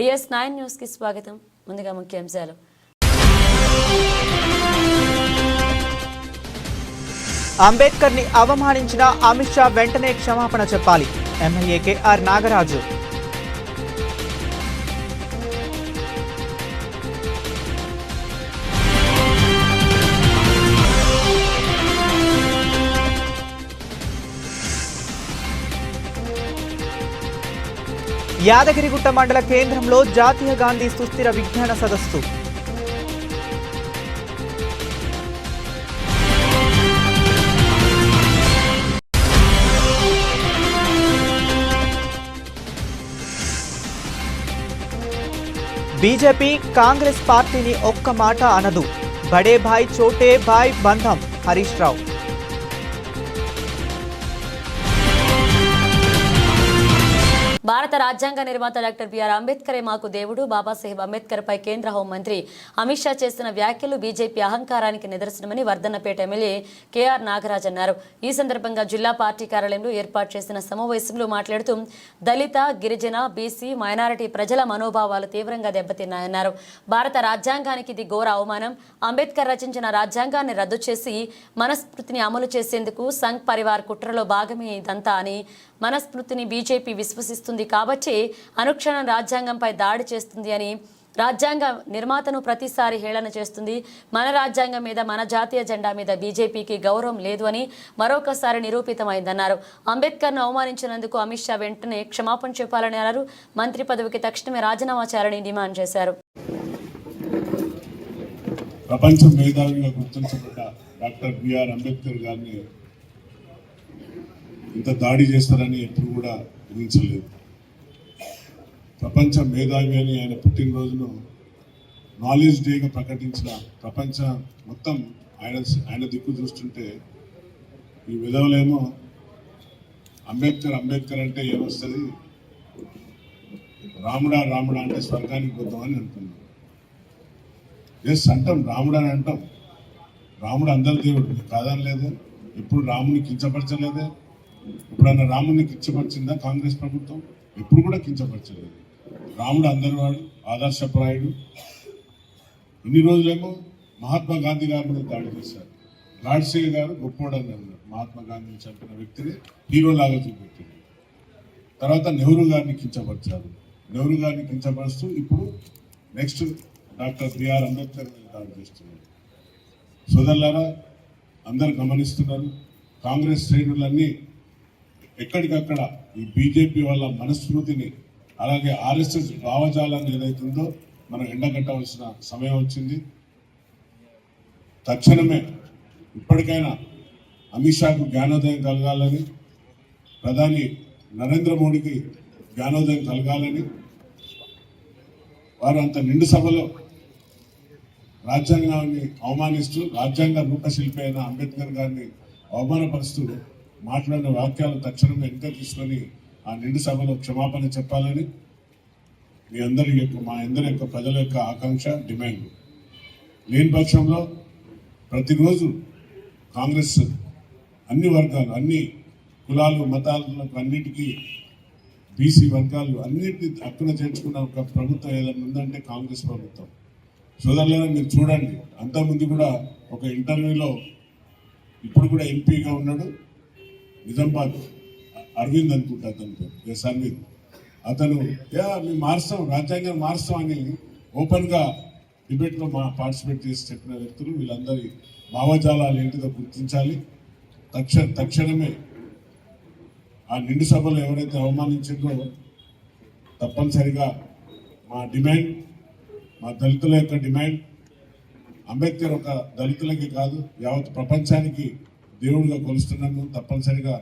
DS nine న్యూస్కి స్వాగతం. ముందుగా ముఖ్యాంశాలు. అంబేద్కర్ని అవమానించిన అమిత్ షా వెంటనే క్షమాపణ చెప్పాలి. MLA KR Nagaraju. యాదగిరిగుట్ట మండల కేంద్రంలో జాతీయ గాంధీ సుస్థిర విజ్ఞాన సదస్సు. బీజేపీ కాంగ్రెస్ పార్టీని ఒక్క మాట అనదు. బడే భాయ్ చోటే భాయ్ బంధం. హరీష్ రావు. భారత రాజ్యాంగ నిర్మాత డాక్టర్ బిఆర్ అంబేద్కరే మాకు దేవుడు బాబాసాహెబ్ అంబేద్కర్పై కేంద్ర హోంమంత్రి అమిత్ షా చేసిన వ్యాఖ్యలు బీజేపీ అహంకారానికి నిదర్శనమని వర్ధన్నపేట ఎమ్మెల్యే కేఆర్ నాగరాజ్ అన్నారు. ఈ సందర్భంగా జిల్లా పార్టీ కార్యాలయంలో ఏర్పాటు చేసిన సమావేశంలో మాట్లాడుతూ దళిత గిరిజన బీసీ మైనారిటీ ప్రజల మనోభావాలు తీవ్రంగా దెబ్బతిన్నాయన్నారు. భారత రాజ్యాంగానికి ఇది ఘోర అవమానం. అంబేద్కర్ రచించిన రాజ్యాంగాన్ని రద్దు చేసి మనస్ఫూర్తిని అమలు చేసేందుకు సంఘ్ పరివార్ కుట్రలో భాగమే ఇదంతా అని మనస్మృతిని బీజేపీ విశ్వసిస్తుంది కాబట్టి అనుక్షణం రాజ్యాంగంపై దాడి చేస్తుంది అని రాజ్యాంగ నిర్మాతను ప్రతిసారి హేళన చేస్తుంది. మన రాజ్యాంగం మీద మన జాతీయ జెండా మీద బీజేపీకి గౌరవం లేదు అని మరొకసారి నిరూపితమైందన్నారు. అంబేద్కర్ను అవమానించినందుకు అమిత్ షా వెంటనే క్షమాపణ చెప్పాలని అన్నారు. మంత్రి పదవికి తక్షణమే రాజీనామా చేయాలని డిమాండ్ చేశారు. ప్రపంచ మేధావిగా గుర్తించబడ్డ డాక్టర్ బిఆర్ అంబేద్కర్ గారిని ఇంత దాడి చేస్తారని ఎప్పుడు కూడా ఊహించలేదు ప్రపంచ మేధావి అని ఆయన పుట్టినరోజును నాలెడ్జ్ డేగా ప్రకటించిన ప్రపంచ మొత్తం ఆయన ఆయన దిక్కు చూస్తుంటే ఈ విధవలేమో అంబేద్కర్ అంబేద్కర్ అంటే ఏమొస్తుంది? రాముడా రాముడా అంటే స్వర్గానికి పోతామని అనుకున్నాం ఎస్ అంటాం రాముడా అని అంటాం. రాముడు అందరి దేవుడు కాదని లేదు ఎప్పుడు రాముని కించపరచలేదే. ఎప్పుడన్నా రాముని కించపరిచిందా కాంగ్రెస్ ప్రభుత్వం? ఎప్పుడు కూడా కించపరచలేదు. రాముడు అందరి వాడు ఆదర్శప్రాయుడు. ఇన్ని రోజులేమో మహాత్మా గాంధీ గారి మీద దాడి చేశారు. గాడ్సే గారు గొప్పోడని అన్నారు. మహాత్మా గాంధీని చంపిన వ్యక్తిని హీరోలాగా చూపెట్టింది. తర్వాత నెహ్రూ గారిని కించపరిచారు. నెహ్రూ గారిని కించపరుస్తూ ఇప్పుడు నెక్స్ట్ డాక్టర్ బిఆర్ అంబేద్కర్ దాడి చేస్తున్నారు. సోదరులారా అందరు గమనిస్తున్నారు. కాంగ్రెస్ శ్రేణులన్నీ ఎక్కడికక్కడ ఈ బీజేపీ వాళ్ళ మనస్మృతిని అలాగే ఆర్ఎస్ఎస్ భావజాలాన్ని ఏదైతుందో మనం ఎండగట్టవలసిన సమయం వచ్చింది. తక్షణమే ఇప్పటికైనా అమిత్ షాకు జ్ఞానోదయం కలగాలని ప్రధాని నరేంద్ర మోడీకి జ్ఞానోదయం కలగాలని వారు అంత నిండు సభలో రాజ్యాంగాన్ని అవమానిస్తూ రాజ్యాంగ రూపశిల్పి అయిన అంబేద్కర్ గారిని అవమానపరుస్తూ మాట్లాడిన వాక్యాలు తక్షణమే వెనుక తీసుకొని ఆ నిండు సభలో క్షమాపణ చెప్పాలని మీ అందరి యొక్క మా అందరి యొక్క ప్రజల యొక్క ఆకాంక్ష డిమాండ్. లేని పక్షంలో ప్రతిరోజు కాంగ్రెస్ అన్ని వర్గాలు అన్ని కులాలు మతాలకు అన్నిటికీ బీసీ వర్గాలు అన్నిటిని అక్కున చేర్చుకున్న ఒక ప్రభుత్వం ఏదైనా ఉందంటే కాంగ్రెస్ ప్రభుత్వం. సోదరులారా మీరు చూడండి. అంతకుముందు కూడా ఒక ఇంటర్వ్యూలో ఇప్పుడు కూడా ఎంపీగా ఉన్నాడు. నిజామాబాద్ అరవింద్ అనుకుంటా అతని పేరు ఎస్ అరవింద్. అతను మేము మారుస్తాం రాజ్యాంగం మారుస్తాం అని ఓపెన్గా డిబేట్లో మా పార్టిసిపేట్ చేసి చెప్పిన వ్యక్తులు వీళ్ళందరి భావజాలాలు ఏంటిదో గుర్తించాలి. తక్ష తక్షణమే ఆ నిండు సభలో ఎవరైతే అవమానించిందో తప్పనిసరిగా మా డిమాండ్ మా దళితుల యొక్క డిమాండ్ అంబేద్కర్ ఒక దళితులకి కాదు యావత్ ప్రపంచానికి దేవుడిగా కొలుస్తున్నాము తప్పనిసరిగా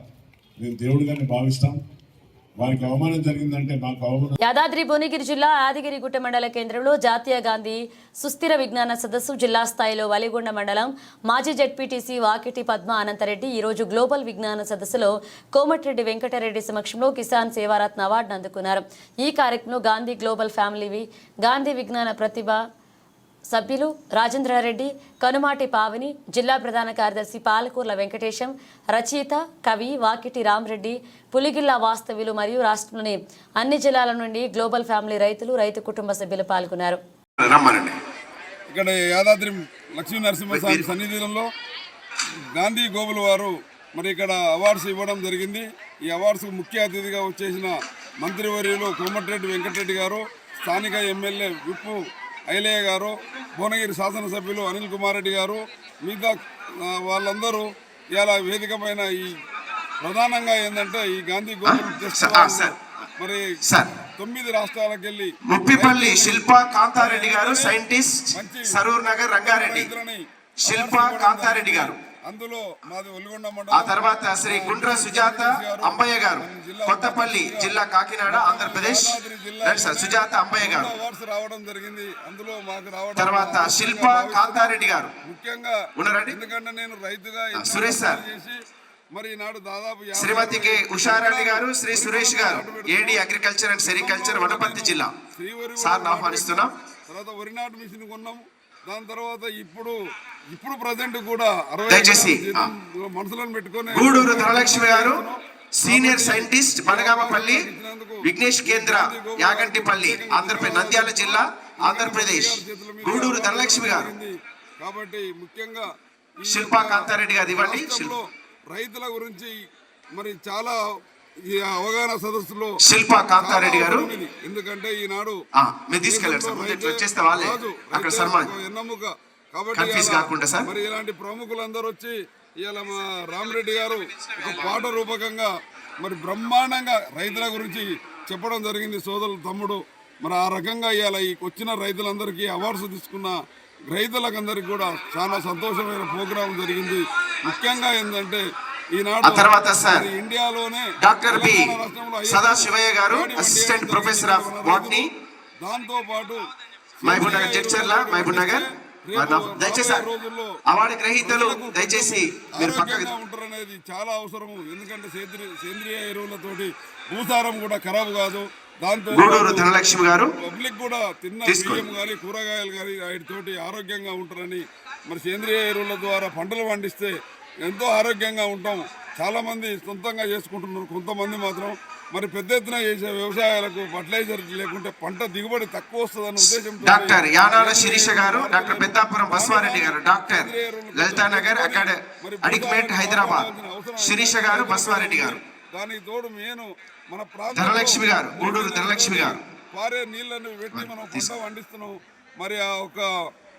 మేము దేవుడిగానే భావిస్తాం. వారికి అవమానం జరిగిందంటే మాకు అవమానం యాదాద్రి భువనగిరి జిల్లా యాదగిరిగుట్ట మండల కేంద్రంలో జాతీయ గాంధీ సుస్థిర విజ్ఞాన సదస్సు జిల్లా స్థాయిలో వలిగొండ మండలం మాజీ జడ్పీటీసీ వాకిటి పద్మ అనంతరెడ్డి ఈరోజు గ్లోబల్ విజ్ఞాన సదస్సులో కోమటిరెడ్డి వెంకటరెడ్డి సమక్షంలో కిసాన్ సేవారత్న అవార్డును అందుకున్నారు. ఈ కార్యక్రమంలో గాంధీ గ్లోబల్ ఫ్యామిలీ గాంధీ విజ్ఞాన ప్రతిభ సభ్యులు రాజేంద్రారెడ్డి కనుమాటి పావని జిల్లా ప్రధాన కార్యదర్శి పాలకూర్ల వెంకటేశం రచయిత కవి వాకిటి రామరెడ్డి పులిగిల్ల వాస్తవ్యులు మరియు రాష్ట్రంలోని అన్ని జిల్లాల నుండి గ్లోబల్ ఫ్యామిలీ రైతులు రైతు కుటుంబ సభ్యులు పాల్గొన్నారు. ఇక్కడ యాదాద్రి లక్ష్మీ నరసింహస్వామి సన్నిధిలో గాంధీ గోగులు వారు మరి ఇక్కడ అవార్డ్స్ ఇవ్వడం జరిగింది. ఈ అవార్డ్స్ ముఖ్య అతిథిగా వచ్చేసిన మంత్రివర్యులు కోమటిరెడ్డి వెంకటరెడ్డి గారు స్థానిక ఎమ్మెల్యే విప్పు ఐలయ్య గారు భువనగిరి శాసనసభ్యులు అనిల్ కుమార్ రెడ్డి గారు మిగతా వాళ్ళందరూ ఇలా వేదిక పైన ఈ ప్రధానంగా ఏంటంటే ఈ గాంధీ గోకుల్. మరి సార్. తొమ్మిది రాష్ట్రాలకు వెళ్ళి ముప్పిపల్లి శిల్ప కాంతారెడ్డి గారు సైంటిస్ట్ సరూర్ నగర్ రంగారెడ్డి శిల్ప కాంతారెడ్డి గారు అందులో మాది ఒలిగొండ ఆ తర్వాత శ్రీ గుండ్ర సుజాత అంబయ్య గారు కొత్తపల్లి జిల్లా కాకినాడ ఆంధ్రప్రదేశ్ సార్ సుజాత అంబయ్య గారు. రావడం జరిగింది. అందులో మాకు రావడం తర్వాత శిల్ప కాంతారెడ్డి గారు. ముఖ్యంగా ఉన్నారండి? ఎందుకంటే నేను రైతుగా సురేష్ సార్. మరి ఈనాడు దాదాపు యాభై శ్రీమతి కె ఉషారాణి గారు శ్రీ సురేష్ గారు AD agriculture and sericulture Wanaparthy జిల్లా. సార్ని ఆహ్వానిస్తున్నాం. తర్వాత వరి నాటు మిషన్ కొన్నాము దాని తర్వాత ఇప్పుడు ఇప్పుడు ప్రజెంట్ కూడా దయచేసి, పెట్టుకొని గూడూరు ధనలక్ష్మి గారు సీనియర్ సైంటిస్ట్ బనగామపల్లి విఘ్నేష్ కేంద్ర యాగంటిపల్లి ఆంధ్రప్రదేశ్ నంద్యాల జిల్లా ఆంధ్రప్రదేశ్ గూడూరు ధనలక్ష్మి గారు. కాబట్టి ముఖ్యంగా ఈ శిల్పా కాంతారెడ్డి గారు ఇవ్వండి. రైతుల గురించి మరి చాలా ఈ అవగాహన సదస్సులో శిల్పా కాంతారెడ్డి గారు. ఎందుకంటే ఈనాడు మీరు తీసుకెళ్ళండి సార్. వచ్చేస్తే వాళ్ళే. అక్కడ సన్మాన్ ఎన్నెముక. కాబట్టి కన్ఫ్యూజ్ కాకుండా సార్. మరి ఇలాంటి ప్రముఖులందరూ వచ్చి ఇవాళ మా రామరెడ్డి గారు ఒక పాట రూపకంగా మరి బ్రహ్మాండంగా రైతుల గురించి చెప్పడం జరిగింది సోదరులు తమ్ముడు మరి ఆ రకంగా ఇవాళ ఈ వచ్చిన రైతులందరికీ అవార్డ్స్ తీసుకున్న రైతులకందరికీ కూడా చాలా సంతోషమైన ప్రోగ్రాం జరిగింది ముఖ్యంగా ఏంటంటే ఈనాడు ఆ తర్వాత సార్, ఇండియాలోనే డాక్టర్ బి సదాశివయ్య గారు అసిస్టెంట్ ప్రొఫెసర్ ఆఫ్. బాటనీ దాంతో పాటు మహబూబ్ నగర్ జడ్చర్ల మహబూబ్ నగర్ దయచేసి అవార్డు గ్రహీతలు దయచేసి మీరు పక్కకి ఉంటారనేది చాలా అవసరము. ఎందుకంటే సేంద్రియ సేంద్రియ ఎరువులతోటి భూసారం కూడా ఖరాబ్ కాదు. దాంతో గూడూరు ధనలక్ష్మి గారు పబ్లిక్ కూడా తిన్న. బియ్యం కానీ కూరగాయలు కానీ వాటితోటి ఆరోగ్యంగా ఉంటారని మరి సేంద్రియ ఎరువుల ద్వారా పంటలు పండిస్తే ఎంతో ఆరోగ్యంగా ఉంటాం. చాలా మంది సొంతంగా చేసుకుంటున్నారు. కొంతమంది మాత్రం మరి పెద్ద ఎత్తున చేసే వ్యవసాయాలకు ఫర్టిలైజర్ లేకుంటే పంట దిగుబడి తక్కువ వస్తుందన్న ఉద్దేశంతో డాక్టర్ యానాల శిరీష గారు డాక్టర్ పెద్దాపురం బస్వారెడ్డి గారు డాక్టర్ లలితానగర్ అకాడ అడిక్మేట్ హైదరాబాద్ శిరీష గారు బస్వారెడ్డి గారు. దానికి తోడు మేను మన ధనలక్ష్మి గారు గూడూరు ధనలక్ష్మి గారు. పారే నీళ్ళను పెట్టి మనం పంట పండిస్తున్నాం. మరి ఆ ఒక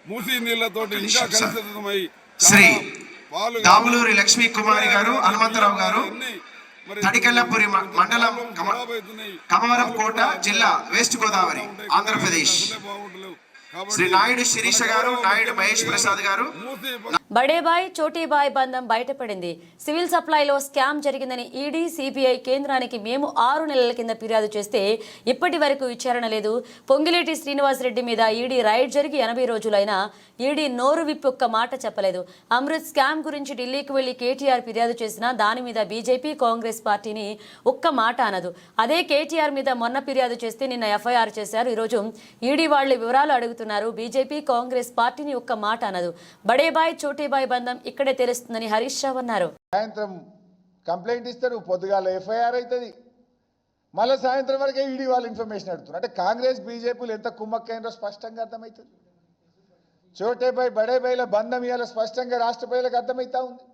మూసీ నీళ్ళతోటి ఇంకా. కలుషితమై శ్రీ దాములూరి లక్ష్మీ కుమారి గారు హనుమంతరావు గారు. అన్ని తడికల్లపురి మండలం కమ- కమవరం కోట జిల్లా వెస్ట్ గోదావరి ఆంధ్రప్రదేశ్. శ్రీ నాయుడు శిరీష గారు నాయుడు మహేష్ ప్రసాద్ గారు. బడేబాయ్ చోటీబాయ్ బంధం బయటపడింది. సివిల్ సప్లైలో స్కామ్ జరిగిందని ఈడీ సిబిఐ కేంద్రానికి మేము ఆరు నెలల కింద ఫిర్యాదు చేస్తే ఇప్పటి వరకు విచారణ లేదు. పొంగిలేటి శ్రీనివాసరెడ్డి మీద ఈడీ రైడ్ జరిగి ఎనభై రోజులైనా ఈడీ నోరు విప్పి ఒక్క మాట చెప్పలేదు. అమృత్ స్కామ్ గురించి ఢిల్లీకి వెళ్ళి కేటీఆర్ ఫిర్యాదు చేసినా దాని మీద బీజేపీ కాంగ్రెస్ పార్టీని ఒక్క మాట అనదు. అదే కేటీఆర్ మీద మొన్న ఫిర్యాదు చేస్తే నిన్న ఎఫ్ఐఆర్ చేశారు. ఈరోజు ఈడీ వాళ్ళు వివరాలు అడుగుతున్నారు బీజేపీ కాంగ్రెస్ పార్టీని ఒక్క మాట అనదు. బడేబాయ్ చోటేబాయ్ బంధం ఇక్కడే తెలుస్తుందని హరీష్ రావు అన్నారు. సాయంత్రం కంప్లైంట్ ఇస్తారు. పొద్దుగాల ఎఫ్ఐఆర్ అవుతుంది. మళ్ళీ సాయంత్రం వరకే ఈడీ వాళ్ళు ఇన్ఫర్మేషన్ అడుగుతున్నారు. అంటే కాంగ్రెస్ బీజేపీలు ఎంత కుమ్మక్కైనో స్పష్టంగా అర్థమవుతుంది. చోటేపై బడేపైల బంధం ఇవాళ స్పష్టంగా రాష్ట్ర ప్రజలకు అర్థమవుతా ఉంది.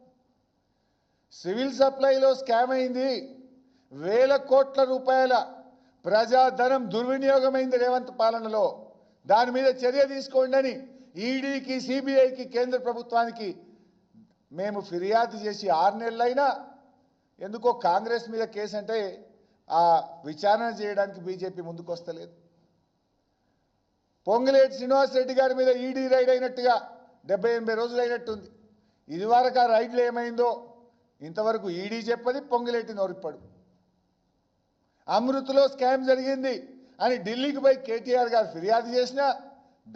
సివిల్ సప్లైలో స్కామ్ అయింది. వేల కోట్ల రూపాయల ప్రజాధనం దుర్వినియోగమైంది రేవంత్ పాలనలో. దాని మీద చర్య తీసుకోండి అని ఈడీకి సిబిఐకి కేంద్ర ప్రభుత్వానికి మేము ఫిర్యాదు చేసి ఆరు నెలలైనా ఎందుకో కాంగ్రెస్ మీద కేసు అంటే ఆ విచారణ చేయడానికి బీజేపీ ముందుకు వస్తలేదు పొంగులేటి శ్రీనివాసరెడ్డి గారి మీద ఈడీ రైడ్ అయినట్టుగా డెబ్బై ఎనభై రోజులు అయినట్టుంది ఇదివరకు ఆ రైడ్లు ఏమైందో ఇంతవరకు ఈడీ చెప్పది పొంగులేటి నోరిప్పడు. అమృత్లో స్కామ్ జరిగింది. అని ఢిల్లీకి పోయి కేటీఆర్ గారు ఫిర్యాదు చేసినా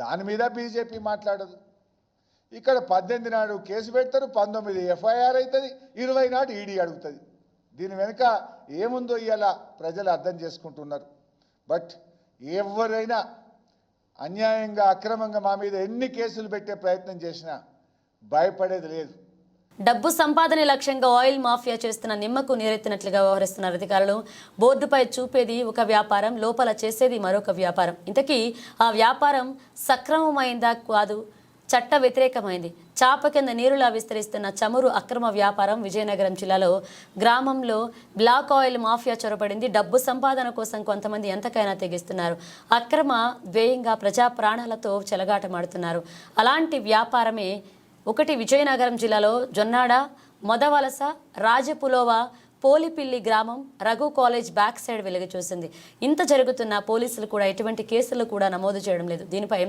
దాని మీద బీజేపీ మాట్లాడదు. ఇక్కడ పద్దెనిమిది నాడు కేసు పెడతారు పంతొమ్మిది ఎఫ్ఐఆర్ అవుతుంది ఇరవై నాడు ఈడీ అడుగుతుంది. దీని వెనుక ఏముందో ఇవాళ ప్రజలు అర్థం చేసుకుంటున్నారు. బట్ ఎవరైనా అన్యాయంగా అక్రమంగా మా మీద ఎన్ని కేసులు పెట్టే ప్రయత్నం చేసినా భయపడేది లేదు. డబ్బు సంపాదనే లక్ష్యంగా ఆయిల్ మాఫియా చేస్తున్న నిమ్మకు నీరెత్తినట్లుగా వ్యవహరిస్తున్నారు అధికారులు. బోర్డుపై చూపేది ఒక వ్యాపారం లోపల చేసేది మరొక వ్యాపారం. ఇంతకీ ఆ వ్యాపారం సక్రమమైందా కాదు చట్ట వ్యతిరేకమైంది. చాప కింద నీరులా విస్తరిస్తున్న చమురు అక్రమ వ్యాపారం విజయనగరం జిల్లాలో గ్రామంలో బ్లాక్ ఆయిల్ మాఫియా చొరబడింది. డబ్బు సంపాదన కోసం కొంతమంది ఎంతకైనా తెగిస్తున్నారు. అక్రమ వ్యయంగా ప్రజా ప్రాణాలతో చెలగాటమాడుతున్నారు. అలాంటి వ్యాపారమే ఒకటి విజయనగరం జిల్లాలో జొన్నాడ మొదవలస రాజపులోవా పోలిపిల్లి గ్రామం రఘు కాలేజ్ బ్యాక్ సైడ్ వెలుగు చూసింది. ఇంత జరుగుతున్న పోలీసులు కూడా ఎటువంటి కేసులు కూడా నమోదు చేయడం లేదు. దీనిపై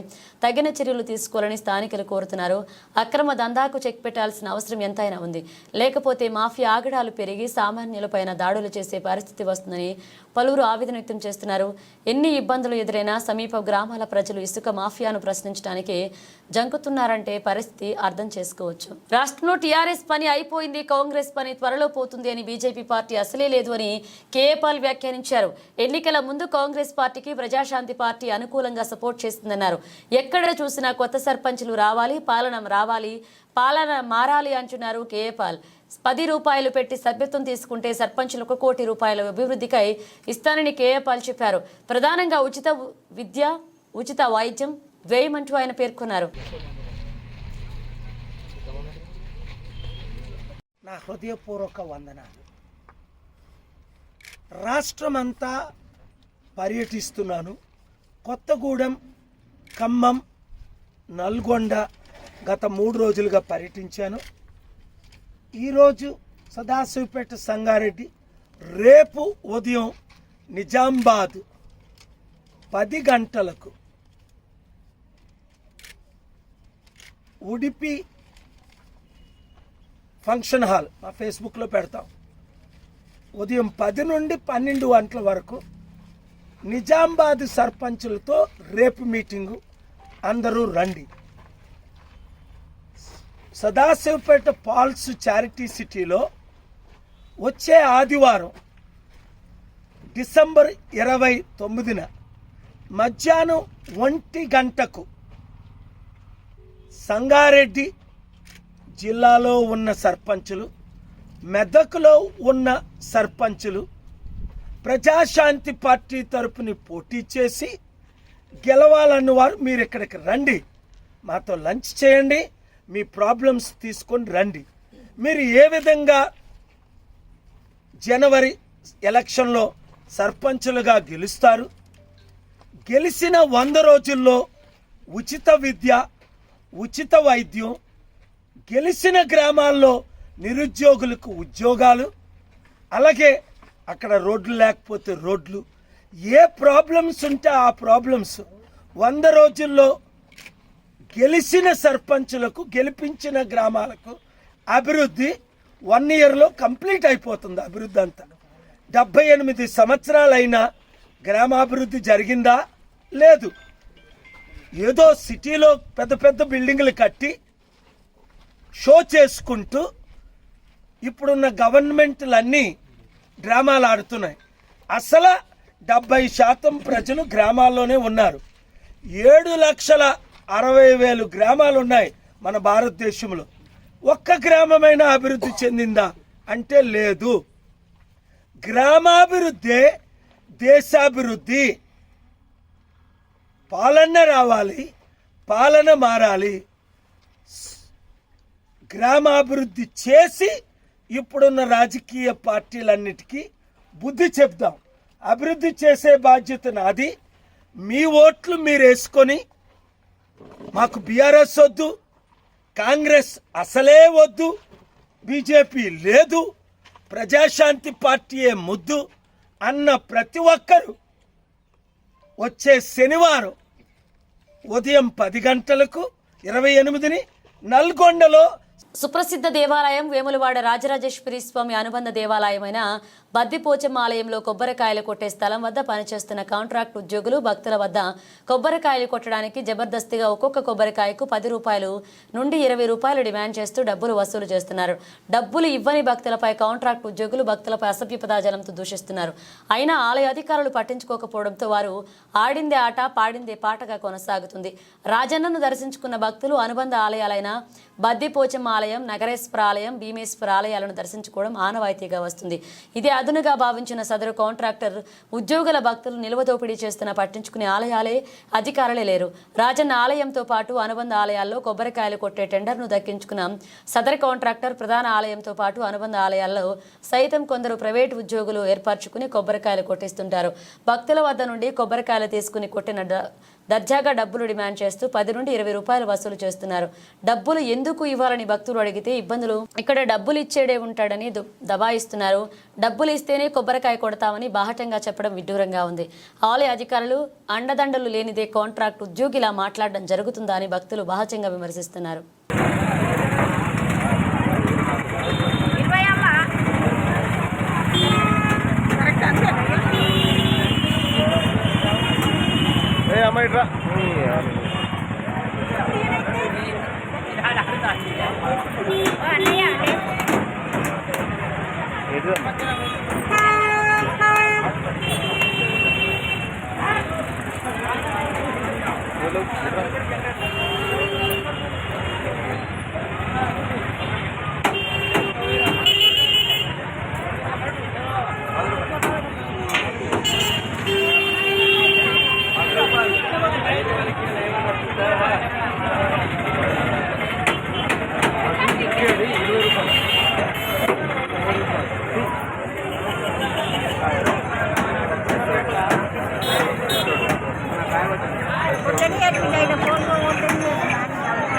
తగిన చర్యలు తీసుకోవాలని స్థానికులు కోరుతున్నారు. అక్రమ దందాకు చెక్ పెట్టాల్సిన అవసరం ఎంతైనా ఉంది. లేకపోతే మాఫియా ఆగడాలు పెరిగి సామాన్యులపైన దాడులు చేసే పరిస్థితి వస్తుందని పలువురు ఆవేదన వ్యక్తం చేస్తున్నారు. ఎన్ని ఇబ్బందులు ఎదురైనా సమీప గ్రామాల ప్రజలు ఇసుక మాఫియాను ప్రశ్నించడానికి జంకుతున్నారంటే పరిస్థితి అర్థం చేసుకోవచ్చు. రాష్ట్రంలో టీఆర్ఎస్ పని అయిపోయింది కాంగ్రెస్ పని త్వరలో పోతుంది అని బీజేపీ పార్టీ అసలే లేదు అని కేఏపాల్ వ్యాఖ్యానించారు. ఎన్నికల ముందు కాంగ్రెస్ పార్టీకి ప్రజాశాంతి పార్టీ అనుకూలంగా సపోర్ట్ చేస్తుందన్నారు. ఎక్కడ చూసినా కొత్త సర్పంచులు రావాలి పాలన రావాలి పాలన మారాలి అంటున్నారు కేఏపాల్. పది రూపాయలు పెట్టి సభ్యత్వం తీసుకుంటే సర్పంచులకు కోటి రూపాయల అభివృద్ధికై ఇస్తానని కేఏపాల్ చెప్పారు. ప్రధానంగా ఉచిత విద్య ఉచిత వైద్యం వ్యయమంటూ ఆయన పేర్కొన్నారు. నా హృదయపూర్వక వందనాలు. రాష్ట్రమంతా పర్యటిస్తున్నాను. కొత్తగూడెం ఖమ్మం నల్గొండ గత మూడు రోజులుగా పర్యటించాను. ఈరోజు సదాశివపేట సంగారెడ్డి రేపు ఉదయం నిజామాబాద్ పది గంటలకు ఉడిపి ఫంక్షన్ హాల్ మా ఫేస్బుక్లో పెడతాం. ఉదయం పది నుండి పన్నెండు గంటల వరకు నిజామాబాద్ సర్పంచులతో రేపు మీటింగు. అందరూ రండి. సదాశివపేట పాల్స్ చారిటీ సిటీలో వచ్చే ఆదివారం డిసెంబర్ ఇరవై తొమ్మిదిన మధ్యాహ్నం ఒంటి గంటకు సంగారెడ్డి జిల్లాలో ఉన్న సర్పంచులు మెదక్లో ఉన్న సర్పంచులు ప్రజాశాంతి పార్టీ తరపుని పోటీ చేసి గెలవాలన్న వారు మీరు ఇక్కడికి రండి. మాతో లంచ్ చేయండి. మీ ప్రాబ్లమ్స్ తీసుకొని రండి. మీరు ఏ విధంగా జనవరి ఎలక్షన్లో సర్పంచులుగా గెలుస్తారు? గెలిచిన వంద రోజుల్లో ఉచిత విద్య ఉచిత వైద్యం గెలిచిన గ్రామాల్లో నిరుద్యోగులకు ఉద్యోగాలు అలాగే అక్కడ రోడ్లు లేకపోతే రోడ్లు. ఏ ప్రాబ్లమ్స్ ఉంటే ఆ ప్రాబ్లమ్స్. వంద రోజుల్లో గెలిచిన సర్పంచులకు గెలిపించిన గ్రామాలకు అభివృద్ధి వన్ ఇయర్లో కంప్లీట్ అయిపోతుంది అభివృద్ధి అంతా. డెబ్బై ఎనిమిది సంవత్సరాలైనా గ్రామాభివృద్ధి జరిగిందా? లేదు. ఏదో సిటీలో పెద్ద పెద్ద బిల్డింగ్లు కట్టి షో చేసుకుంటూ ఇప్పుడున్న గవర్నమెంట్లన్నీ డ్రామాలు ఆడుతున్నాయి. అసలు డెబ్బై శాతం ప్రజలు గ్రామాల్లోనే ఉన్నారు. ఏడు లక్షల అరవై వేలు గ్రామాలు ఉన్నాయి మన భారతదేశంలో. ఒక్క గ్రామమైనా అభివృద్ధి చెందిందా? అంటే లేదు. గ్రామాభివృద్ధే దేశాభివృద్ధి. పాలన రావాలి పాలన మారాలి. గ్రామాభివృద్ధి చేసి ఇప్పుడున్న రాజకీయ పార్టీలన్నిటికీ బుద్ధి చెప్దాం. అభివృద్ధి చేసే బాధ్యత నాది. మీ ఓట్లు మీరు వేసుకొని మాకు బీఆర్ఎస్ వద్దు కాంగ్రెస్ అసలే వద్దు బీజేపీ లేదు ప్రజాశాంతి పార్టీయే ముద్దు అన్న ప్రతి ఒక్కరూ వచ్చే శనివారం ఉదయం పది గంటలకు ఇరవై ఎనిమిదిని నల్గొండలో సుప్రసిద్ధ దేవాలయం వేములవాడ రాజరాజేశ్వరి స్వామి అనుబంధ దేవాలయమైన బద్దిపోచమ్మ ఆలయంలో కొబ్బరికాయలు కొట్టే స్థలం వద్ద పనిచేస్తున్న కాంట్రాక్ట్ ఉద్యోగులు భక్తుల వద్ద కొబ్బరికాయలు కొట్టడానికి జబర్దస్తిగా ఒక్కొక్క కొబ్బరికాయకు పది రూపాయలు నుండి ఇరవై రూపాయలు డిమాండ్ చేస్తూ డబ్బులు వసూలు చేస్తున్నారు. డబ్బులు ఇవ్వని భక్తులపై కాంట్రాక్ట్ ఉద్యోగులు భక్తులపై అసభ్య పదాజలంతో దూషిస్తున్నారు. అయినా ఆలయ అధికారులు పట్టించుకోకపోవడంతో వారు ఆడిందే ఆట పాడిందే పాటగా కొనసాగుతుంది. రాజన్నను దర్శించుకున్న భక్తులు అనుబంధ ఆలయాలైన బద్దిపోచమ్మ ఆలయం నగరేశ్వర ఆలయం భీమేశ్వర ఆలయాలను దర్శించుకోవడం ఆనవాయితీగా వస్తుంది. ఇది అదునుగా భావించిన సదరు కాంట్రాక్టర్ ఉద్యోగుల భక్తులు నిల్వదోపిడీ చేస్తున్న పట్టించుకునే ఆలయాలే అధికారులే లేరు. రాజన్న ఆలయంతో పాటు అనుబంధ ఆలయాల్లో కొబ్బరికాయలు కొట్టే టెండర్ను దక్కించుకున్న సదరు కాంట్రాక్టర్ ప్రధాన ఆలయంతో పాటు అనుబంధ ఆలయాల్లో సైతం కొందరు ప్రైవేటు ఉద్యోగులు ఏర్పరచుకుని కొబ్బరికాయలు కొట్టిస్తుంటారు. భక్తుల వద్ద నుండి కొబ్బరికాయలు తీసుకుని కొట్టిన దర్జాగా డబ్బులు డిమాండ్ చేస్తూ పది నుండి ఇరవై రూపాయలు వసూలు చేస్తున్నారు. డబ్బులు ఎందుకు ఇవ్వాలని భక్తులు అడిగితే ఇబ్బందులు. ఇక్కడ డబ్బులు ఇచ్చేడే ఉంటాడని దబాయిస్తున్నారు. డబ్బులు ఇస్తేనే కొబ్బరికాయ కొడతామని బాహటంగా చెప్పడం విడ్డూరంగా ఉంది. ఆలయ అధికారులు అండదండలు లేనిదే కాంట్రాక్ట్ ఉద్యోగిలా మాట్లాడడం జరుగుతుందా అని భక్తులు బాహటంగా విమర్శిస్తున్నారు.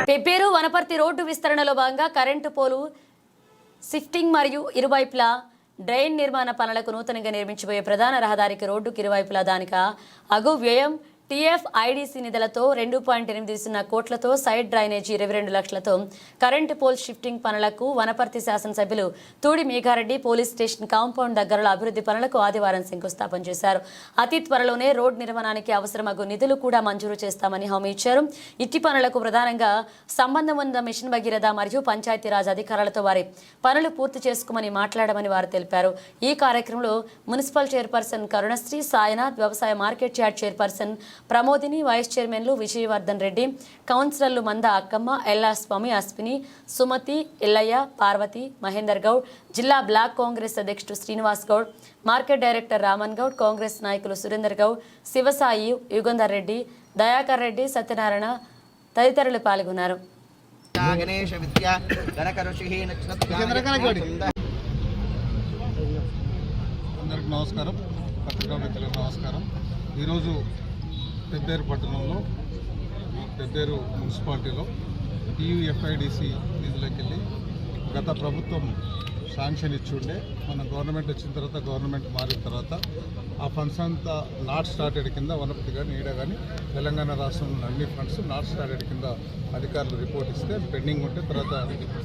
పెబ్బేరు వనపర్తి రోడ్డు విస్తరణలో భాగంగా కరెంటు పోలు సిఫ్టింగ్ మరియు ఇరువైపులా డ్రైన్ నిర్మాణ పనులకు నూతనంగా నిర్మించబోయే ప్రధాన రహదారికి రోడ్డుకి ఇరువైపులా దానిక అగు వ్యయం టీఎఫ్ ఐడీసీ నిధులతో రెండు పాయింట్ ఎనిమిది సున్నా కోట్లతో సైడ్ డ్రైనేజీ ఇరవై రెండు లక్షలతో కరెంటు పోల్ షిఫ్టింగ్ పనులకు వనపర్తి శాసనసభ్యులు Thudi Megha Reddy police station compound దగ్గరలో అభివృద్ధి పనులకు ఆదివారం శంకుస్థాపన చేశారు. అతి త్వరలోనే రోడ్ నిర్మాణానికి అవసరమగు నిధులు కూడా మంజూరు చేస్తామని హామీ ఇచ్చారు. ఇట్టి పనులకు ప్రధానంగా సంబంధం ఉన్న మిషన్ భగీరథ మరియు పంచాయతీరాజ్ అధికారులతో వారి పనులు పూర్తి చేసుకోమని మాట్లాడమని వారు తెలిపారు. ఈ కార్యక్రమంలో మున్సిపల్ చైర్పర్సన్ కరుణశ్రీ సాయినాథ్ వ్యవసాయ market yard chairperson Pramodini vice చైర్మన్లు విజయవర్ధన్ రెడ్డి కౌన్సిలర్లు మంద అక్కమ్మ ఎల్లాస్వామి అశ్విని సుమతి ఎల్లయ్య పార్వతి మహేందర్ గౌడ్ జిల్లా బ్లాక్ కాంగ్రెస్ అధ్యక్షుడు Srinivas Goud market director Raman Goud Congress నాయకులు సురేందర్ గౌడ్ శివసాయి యుగంధర్ రెడ్డి దయాకర్ రెడ్డి సత్యనారాయణ తదితరులు పాల్గొన్నారు. గణేశ విద్య గణక ఋషి నక్షత్ర అందరికి నమస్కారం. పత్రికా మిత్రులకు నమస్కారం. ఈరోజు పెద్దేరు పట్టణంలో పెద్దేరు మున్సిపాలిటీలో టీయూఎఫ్ఐడిసి నిధులకి వెళ్ళి గత ప్రభుత్వం శాంక్షన్ ఇచ్చి ఉండే మన గవర్నమెంట్ వచ్చిన తర్వాత గవర్నమెంట్ మారిన తర్వాత ఆ ఫండ్స్ అంతా నాట్ స్టార్టెడ్ కింద వనపతి కానీ ఈడ కానీ తెలంగాణ రాష్ట్రంలో అన్ని ఫండ్స్ నాట్ స్టార్టెడ్ కింద అధికారులు రిపోర్ట్ ఇస్తే పెండింగ్ ఉంటే తర్వాత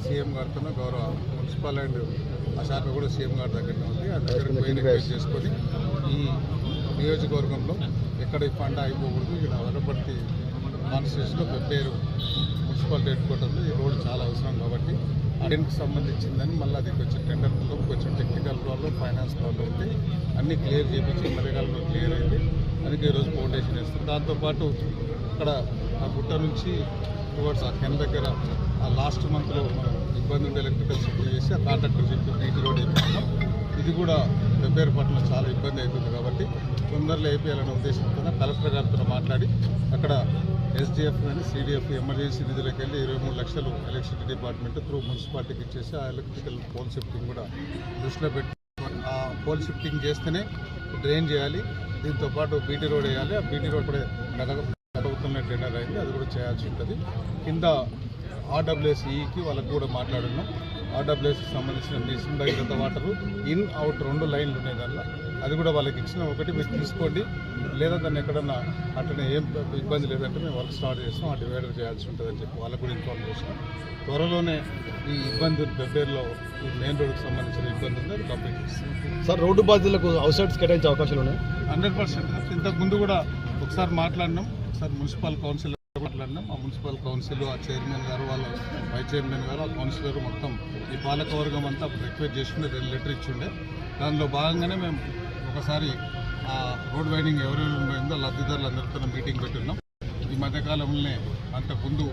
సీఎం గారితో గౌరవ మున్సిపల్ అండ్ ఆ శాఖ కూడా సీఎం గారి దగ్గరనే ఉంది. ఆ దగ్గర చేసుకొని ఈ నియోజకవర్గంలో ఎక్కడ ఈ ఫండ్ అయిపోకూడదు. ఇక్కడ వనపర్తి కాన్స్టిట్యూషన్లో పెప్పేరు మున్సిపాలిటీ హెడ్ క్వార్టర్లో ఈ రోడ్ చాలా అవసరం కాబట్టి అడిన్కి సంబంధించిందని మళ్ళీ అది కొంచెం టెండర్లో కొంచెం టెక్నికల్ ప్రాబ్లం ఫైనాన్స్ ప్రాబ్లం ఉంది. అన్నీ క్లియర్ చేయించి మరిగాల్లో క్లియర్ అయింది. అందుకే ఈరోజు ఫౌండేషన్ వేస్తుంది. దాంతోపాటు అక్కడ ఆ గుట్ట నుంచి టువర్డ్స్ ఆ కెన్ దగ్గర ఆ లాస్ట్ మంత్లో మనం ఇబ్బంది ఉండే ఎలక్ట్రికల్ సప్లై చేసి ఆ కాంట్రాక్టర్ చెప్పి నీటి రోడ్ వేయించాం ఇది కూడా వెబ్బేరు పట్ల చాలా ఇబ్బంది అవుతుంది కాబట్టి తొందరలో వేయించాలనే ఉద్దేశంతో కలెక్టర్ గారితో మాట్లాడి అక్కడ ఎస్డిఎఫ్ కానీ సిడిఎఫ్ ఎమర్జెన్సీ నిధులకు వెళ్ళి ఇరవై మూడు లక్షలు ఎలక్ట్రిసిటీ డిపార్ట్మెంట్ త్రూ మున్సిపాలిటీకి ఇచ్చేసి ఆ ఎలక్ట్రికల్ పోల్ షిఫ్టింగ్ కూడా దృష్టిలో పెట్టి ఆ పోల్ షిఫ్టింగ్ చేస్తేనే డ్రైన్ చేయాలి. దీంతో పాటు బీటీ రోడ్ వేయాలి. ఆ బీటీ రోడ్ కూడా గత టెండర్ అయింది. అది కూడా చేయాల్సి ఉంటుంది. కింద ఆర్డబ్ల్యూఎస్ఈకి వాళ్ళకు కూడా మాట్లాడున్నాం ఆర్డబ్ల్యూఎస్కి సంబంధించిన mission Bhagiratha water. In out రెండు లైన్లు ఉన్నాయి దానిలో. అది కూడా వాళ్ళకి ఇచ్చిన ఒకటి మీరు తీసుకోండి. లేదా దాన్ని ఎక్కడన్నా అట్లనే ఏం ఇబ్బంది లేదంటే మేము వాళ్ళకి స్టార్ట్ చేస్తాం. ఆ డివైడర్ చేయాల్సి ఉంటుందని చెప్పి వాళ్ళకు కూడా ఇన్ఫార్మ్ చేస్తాం. త్వరలోనే ఈ ఇబ్బంది పెబ్బేరులో ఈ మెయిన్ రోడ్కి సంబంధించిన ఇబ్బంది ఉంది అది కంప్లీట్ చేస్తాం. సార్ రోడ్డు బాధ్యులకు అవుట్సైడ్స్ కేటాయించే అవకాశాలు ఉన్నాయి? Hundred percent. ఇంతకు ముందు కూడా ఒకసారి మాట్లాడినాం. ఒకసారి మున్సిపల్ కౌన్సిల్ మాట్లాడినాం మా మున్సిపల్ కౌన్సిల్ ఆ చైర్మన్ గారు వాళ్ళ వైస్ చైర్మన్ గారు ఆ కౌన్సిలర్ మొత్తం ఈ పాలకవర్గం అంతా రిక్వెస్ట్ చేస్తుండే లెటర్ ఇచ్చిండే. దానిలో భాగంగానే మేము ఒకసారి ఆ రోడ్ వైడింగ్ ఎవరెవరు ఉందో లబ్ధిదారులందరితో మీటింగ్ పెట్టున్నాం. ఈ మధ్యకాలంలోనే అంతకుముందు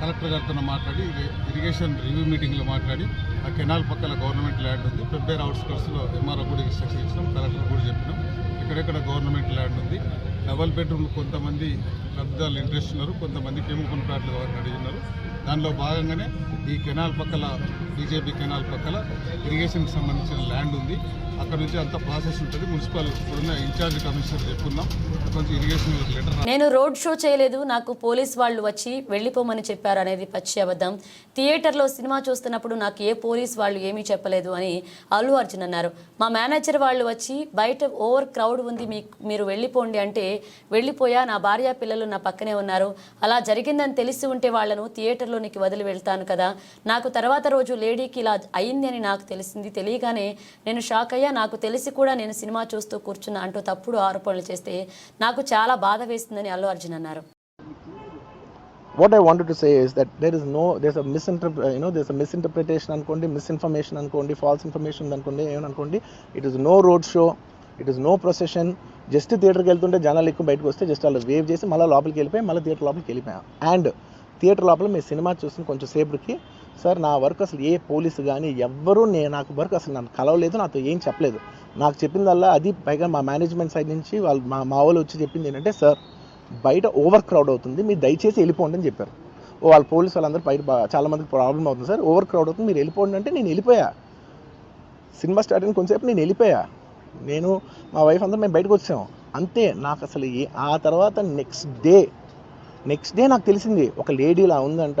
కలెక్టర్ గారితో మాట్లాడి ఇరిగేషన్ రివ్యూ మీటింగ్లో మాట్లాడి ఆ కెనాల్ పక్కన గవర్నమెంట్ ల్యాండ్ ఉంది. పెద్ద అవుట్స్కర్ట్స్లో ఎంఆర్ఓ కూడా ఇన్స్ట్రక్షన్ ఇచ్చినాం కలెక్టర్ కూడా చెప్పినాం. ఎక్కడెక్కడ గవర్నమెంట్ ల్యాండ్ ఉంది డబల్ బెడ్రూమ్ కొంతమంది లబ్ధాలు ఇంట్రెస్ట్ ఉన్నారు కొంతమంది కెమికల్ ప్లాట్లు కావాలని అడిగినారు. దానిలో భాగంగానే ఈ కెనాల్ పక్కల బీజేపీ కెనాల్ పక్కల ఇరిగేషన్కి సంబంధించిన ల్యాండ్ ఉంది. అక్కడ నుంచి అంత ప్రాసెస్ ఉంటుంది. మున్సిపల్ ఇప్పుడున్న ఇన్ఛార్జ్ కమిషనర్ కొంచెం ఇరిగేషన్ లెటర్ నేను రోడ్ షో చేయలేదు. నాకు పోలీస్ వాళ్ళు వచ్చి వెళ్ళిపోమని చెప్పారు అనేది పచ్చి అబద్ధం. థియేటర్లో సినిమా చూస్తున్నప్పుడు నాకు ఏ పోలీస్ వాళ్ళు ఏమీ చెప్పలేదు అని అల్లు అర్జున్ అన్నారు. మా మేనేజర్ వాళ్ళు వచ్చి బయట ఓవర్ క్రౌడ్ ఉంది మీ మీరు వెళ్ళిపోండి అంటే వెళ్ళిపోయా నా భార్య పిల్లలు నా పక్కనే ఉన్నారు. అలా జరిగిందని తెలిసి ఉంటే వాళ్ళను థియేటర్లోనికి వదిలి వెళ్తాను కదా. నాకు తర్వాత రోజు లేడీకి ఇలా అయింది అని నాకు తెలిసింది. తెలియగానే నేను షాక్ అయ్యా నాకు తెలిసి కూడా నేను సినిమా చూస్తూ కూర్చున్నా అంటూ తప్పుడు ఆరోపణలు చేస్తే నాకు చాలా బాధ వేసిందని అల్లు అర్జున్ అన్నారు. What I wanted to say is that there is no there's a misinter you know there's a misinterpretation అనుకోండి మిస్ఇన్ఫర్మేషన్ అనుకోండి ఫాల్స్ ఇన్ఫర్మేషన్ అనుకోండి ఏమనుకోండి it is no road show it is no procession just థియేటర్కి వెళ్తుంటే జనాలు ఎక్కువ బయటకు వస్తే just వాళ్ళు వేవ్ చేసి మళ్ళీ లోపలికి వెళ్ళిపోయి మళ్ళీ థియేటర్ లోపలికి వెళ్ళిపోయాం. అండ్ థియేటర్ లోపల మీ సినిమా చూసిన కొంచెం సేపటికి సార్ నా వర్క్ అసలు ఏ పోలీసు కానీ ఎవ్వరూ నేను నాకు వర్క్ అసలు నన్ను కలవలేదు నాతో ఏం చెప్పలేదు. నాకు చెప్పిందల్లా అది పైగా మా మేనేజ్మెంట్ సైడ్ నుంచి వాళ్ళు మా మా వాళ్ళు వచ్చి చెప్పింది ఏంటంటే సార్ బయట ఓవర్ క్రౌడ్ అవుతుంది మీరు దయచేసి వెళ్ళిపోండి అని చెప్పారు. ఓ వాళ్ళ పోలీసు వాళ్ళందరూ బయట చాలా మందికి ప్రాబ్లం అవుతుంది సార్ ఓవర్ క్రౌడ్ అవుతుంది మీరు వెళ్ళిపోండి అంటే నేను వెళ్ళిపోయా. సినిమా స్టార్ట్ అయిన కొంచెంసేపు నేను వెళ్ళిపోయా. నేను మా వైఫ్ అందరం మేము బయటకు వచ్చాము అంతే నాకు అసలు ఏ ఆ తర్వాత నెక్స్ట్ డే నెక్స్ట్ డే నాకు తెలిసింది ఒక లేడీ ఇలా ఉందంట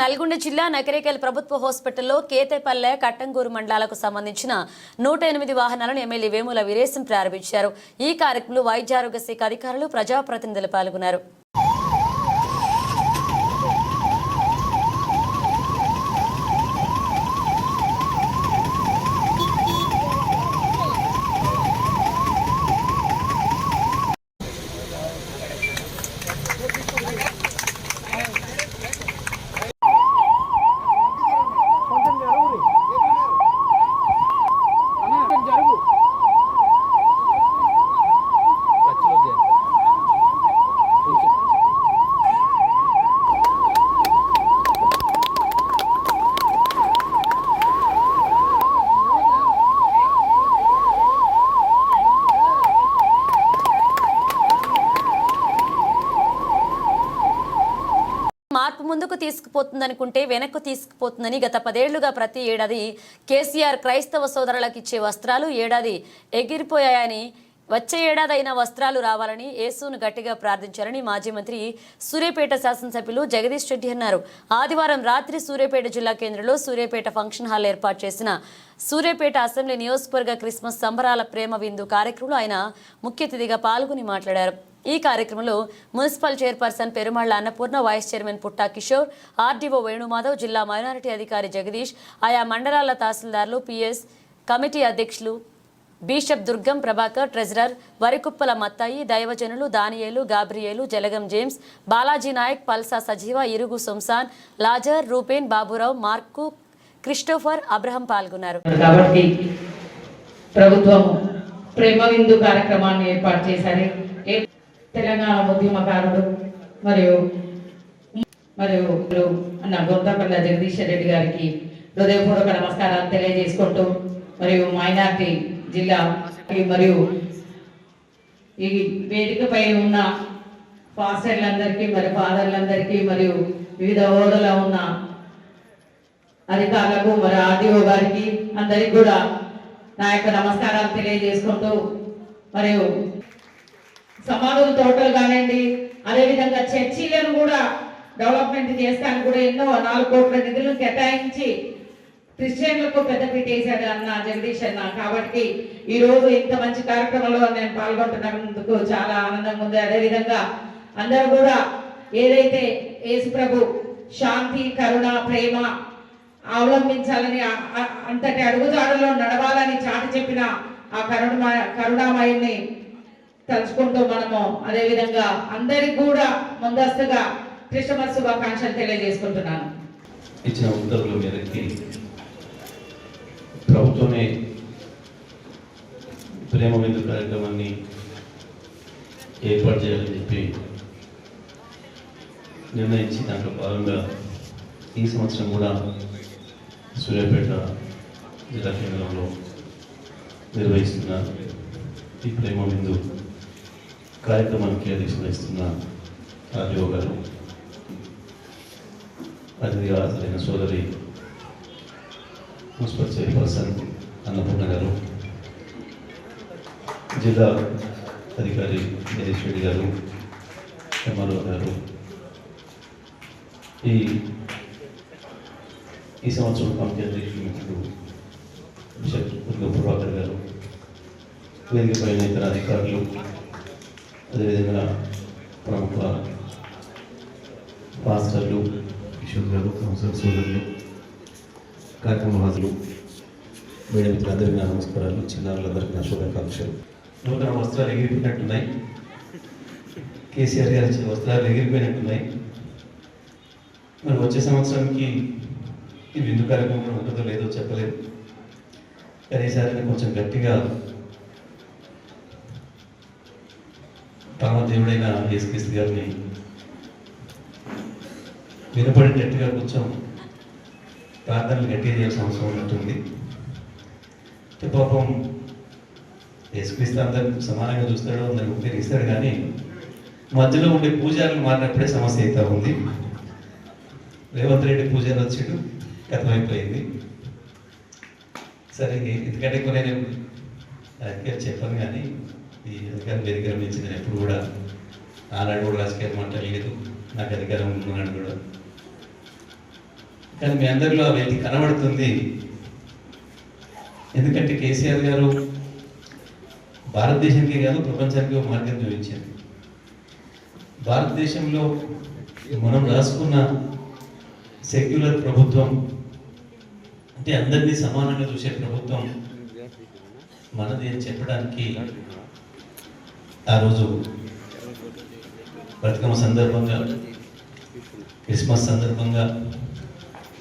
నల్గొండ జిల్లా నకరేకల్ ప్రభుత్వ హాస్పిటల్లో కేతేపల్లె కట్టంగూరు మండలాలకు సంబంధించిన నూట ఎనిమిది వాహనాలను ఎమ్మెల్యే వేముల వీరేశం ప్రారంభించారు. ఈ కార్యక్రమంలో వైద్యారోగ్య శాఖ అధికారులు ప్రజాప్రతినిధులు పాల్గొన్నారు మార్పు ముందుకు తీసుకుపోతుందనుకుంటే వెనక్కు తీసుకుపోతుందని గత పదేళ్ళుగా ప్రతి ఏడాది కేసీఆర్ క్రైస్తవ సోదరులకు ఇచ్చే వస్త్రాలు ఏడాది ఎగిరిపోయాయని వచ్చే ఏడాదైన వస్త్రాలు రావాలని యేసును గట్టిగా ప్రార్థించారని మాజీ మంత్రి సూర్యాపేట శాసనసభ్యులు జగదీష్ రెడ్డి అన్నారు. ఆదివారం రాత్రి సూర్యాపేట జిల్లా కేంద్రంలో సూర్యాపేట ఫంక్షన్ హాల్ ఏర్పాటు చేసిన సూర్యాపేట అసెంబ్లీ నియోజకవర్గ క్రిస్మస్ సంబరాల ప్రేమ విందు కార్యక్రమంలో ఆయన ముఖ్య అతిథిగా పాల్గొని మాట్లాడారు. ఈ కార్యక్రమంలో municipal chairperson Perumalla Annapurna vice chairman Putta Kishore RDO Venumadhav జిల్లా మైనారిటీ అధికారి జగదీష్ ఆయా మండలాల తహసీల్దార్లు పిఎస్ కమిటీ అధ్యక్షులు బీషప్ దుర్గం ప్రభాకర్ ట్రెజరర్ వరికుప్పల మత్తాయి దైవజనులు Daniyelu Gabriyelu Jalagam James Balaji Naik Palsa Sajeeva Irugu Sumsan Lazar Rupen Baburao Mark Christopher Abraham పాల్గొన్నారు. కాబట్టి ప్రభుత్వం ప్రేమ విందు కార్యక్రమాన్ని ఏర్పాటు చేశారు. తెలంగాణ ఉద్యమకారుడు మరియు మరియు అన్న గొంతపల్లి జగదీశ్వర్ రెడ్డి గారికి హృదయపూర్వక నమస్కారాలు తెలియజేసుకుంటూ మరియు మైనార్టీ జిల్లా మరియు ఈ వేదికపై ఉన్న ఫాస్టర్లందరికీ మరి ఫాదర్లందరికీ మరియు వివిధ హోదాలో ఉన్న అధికారులకు మరి ఆర్డీఓ గారికి అందరికి కూడా నా యొక్క నమస్కారాలు తెలియజేసుకుంటూ మరియు సమాధుల తోటలు కానివ్వండి అదేవిధంగా చర్చీలను కూడా డెవలప్మెంట్ చేస్తానికి కూడా ఎన్నో నాలుగు కోట్ల నిధులను కేటాయించి క్రిస్టియన్లకు పెద్ద పీటేశాడు అన్న జగదీష్ అన్న. కాబట్టి ఈ రోజు ఇంత మంచి కార్యక్రమంలో నేను పాల్గొంటున్నందుకు చాలా ఆనందంగా ఉంది. అదేవిధంగా అందరూ కూడా ఏదైతే యేసుప్రభు శాంతి కరుణ ప్రేమ అవలంబించాలని అంతటి అడుగుజాడలో నడవాలని చాటి చెప్పిన ఆ కరుణ కరుణామయుని తలుచుకుంటూ మనము అదేవిధంగా అందరికి కూడా ముందస్తుగా క్రిస్టమస్ శుభాకాంక్షలు తెలియజేసుకుంటున్నాను. ఇచ్చిన ఉత్తర్వుల మేరకి ప్రభుత్వమే ప్రేమ విందు కార్యక్రమాన్ని ఏర్పాటు చేయాలని చెప్పి నిర్ణయించి దాంట్లో భాగంగా ఈ సంవత్సరం కూడా సూర్యాపేట జిల్లా కేంద్రంలో నిర్వహిస్తున్నారు ఈ ప్రేమ విందు కార్యక్రమానికి అధ్యక్షత వహిస్తున్న గారు అతిథిగా హాజరైన సోదరి మున్సిపల్ చైర్పర్సన్ అన్నపూర్ణ గారు జిల్లా అధికారి దినేష్ రెడ్డి గారు ఎంఆర్ఓ గారు. ఈ ఈ సంవత్సరం కమిటీ అధ్యక్షులు మిత్రుడు బిషప్ ఉద్యోగ ప్రభాకర్ గారు వేదిక పైన ఇతర అధికారులు అదేవిధంగా ప్రముఖ పాస్టర్లు కిషోర్ గారు కౌన్సిలర్ సోదరులు కార్యక్రమ హాజరు మీడియా మిత్రులందరికీ నా నమస్కారాలు చిన్నారులందరికీ నా శుభాకాంక్షలు. నూతన వస్త్రాలు ఎగిరిపోయినట్టున్నాయి. కేసీఆర్ గారి వస్త్రాలు ఎగిరిపోయినట్టున్నాయి. మరి వచ్చే సంవత్సరానికి ఈ విందు కార్యక్రమం ఉంటుందో లేదో చెప్పలేదు కానీ ఈసారి కొంచెం గట్టిగా పరమ దేవుడైన యేసుక్రీస్తు గారిని వినపడేటట్టుగా కొంచెం ప్రార్థనలు గట్టిగా చేయాల్సిన అవసరం ఉన్నట్టుంది. పాపం యేసుక్రీస్తు అందరు సమానంగా చూస్తాడు అందరు ఉపయోగిస్తాడు కానీ మధ్యలో ఉండే పూజారులు మారినప్పుడే సమస్య అవుతా ఉంది. రేవంత్ రెడ్డి పూజారు వచ్చాడు కథమైపోయింది. సరే ఎందుకంటే ఎక్కువ నేను చెప్పాను కానీ ఈ అధికారం వేదిక నుంచి ఎప్పుడు కూడా ఆనాడు కూడా రాజకీయాలు మాట్లాడలేదు నాకు అధికారం ఉన్నాడు కూడా. కానీ మీ అందరిలో అవి కనబడుతుంది. ఎందుకంటే కేసీఆర్ గారు భారతదేశానికి కాదు ప్రపంచానికి ఒక మార్గం చూపించారు. భారతదేశంలో మనం రాసుకున్న సెక్యులర్ ప్రభుత్వం అంటే అందరినీ సమానంగా చూసే ప్రభుత్వం మనది అని చెప్పడానికి ఆ రోజు బతుకమ్మ సందర్భంగా క్రిస్మస్ సందర్భంగా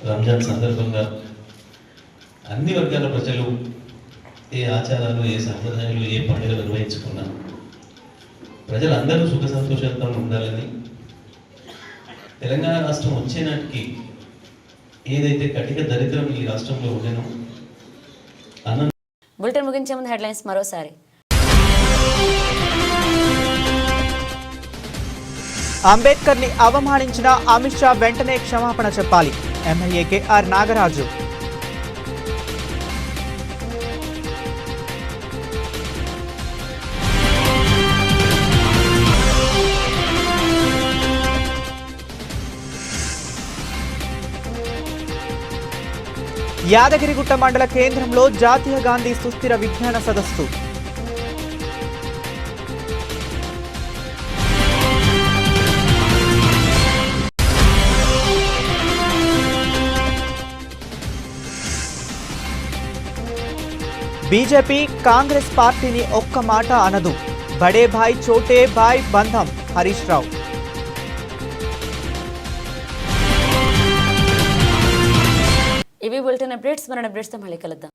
రంజాన్ సందర్భంగా అన్ని వర్గాల ప్రజలు ఏ ఆచారాలు ఏ సంప్రదాయాలు ఏ పండుగలు నిర్వహించుకున్నా ప్రజలందరూ సుఖ సంతోషాలతో ఉండాలని తెలంగాణ రాష్ట్రం వచ్చే నాటికి ఏదైతే కటిక దరిద్రం ఈ రాష్ట్రంలో ఉండేనో అన్న బులెటిన్ ముగించే ముందు హెడ్లైన్స్ మరోసారి. అంబేద్కర్ని అవమానించిన అమిత్ షా వెంటనే క్షమాపణ చెప్పాలి. MLA KR Nagaraju. యాదగిరిగుట్ట మండల కేంద్రంలో జాతీయ గాంధీ సుస్థిర విజ్ఞాన సదస్సు. బీజేపీ కాంగ్రెస్ పార్టీని ఒక్క మాట అనదు. బడే భాయ్ చోటే భాయ్ బంధం. హరీష్ రావు. ఇవి బులెటిన్ అప్డేట్స్. మన అప్డేట్స్తో మళ్ళీ కలుద్దాం.